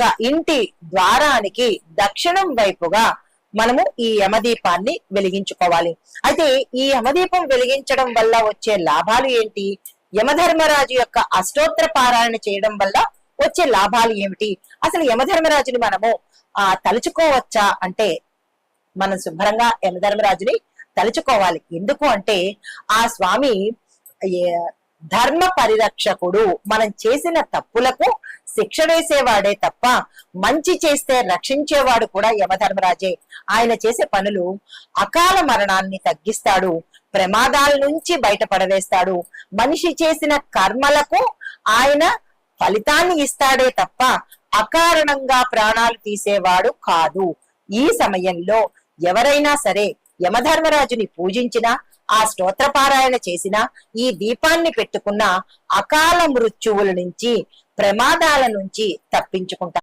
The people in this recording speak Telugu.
యొక్క ఇంటి ద్వారానికి దక్షిణం వైపుగా మనము ఈ యమదీపాన్ని వెలిగించుకోవాలి. అయితే ఈ యమదీపం వెలిగించడం వల్ల వచ్చే లాభాలు ఏంటి? యమధర్మరాజు యొక్క అష్టోత్తర పారాయణ చేయడం వల్ల వచ్చే లాభాలు ఏమిటి? అసలు యమధర్మరాజుని మనము ఆ తలుచుకోవచ్చా? అంటే మనం శుభ్రంగా యమధర్మరాజుని తలుచుకోవాలి. ఎందుకు అంటే ఆ స్వామి ధర్మ పరిరక్షకుడు. మనం చేసిన తప్పులకు శిక్ష వేసేవాడే తప్ప మంచి చేస్తే రక్షించేవాడు కూడా యమధర్మరాజే. ఆయన చేసే పనులు అకాల మరణాన్ని తగ్గిస్తాడు ప్రమాదాల నుంచి బయటపడవేస్తాడు. మనిషి చేసిన కర్మలకు ఆయన ఫలితాన్ని ఇస్తాడే తప్ప అకారణంగా ప్రాణాలు తీసేవాడు కాదు. ఈ సమయంలో ఎవరైనా సరే యమధర్మరాజుని పూజించినా ఆ స్తోత్రపారాయణ చేసిన ఈ దీపాన్ని పెట్టుకున్న అకాల మృత్యువుల నుంచి ప్రమాదాల నుంచి తప్పించుకుంటా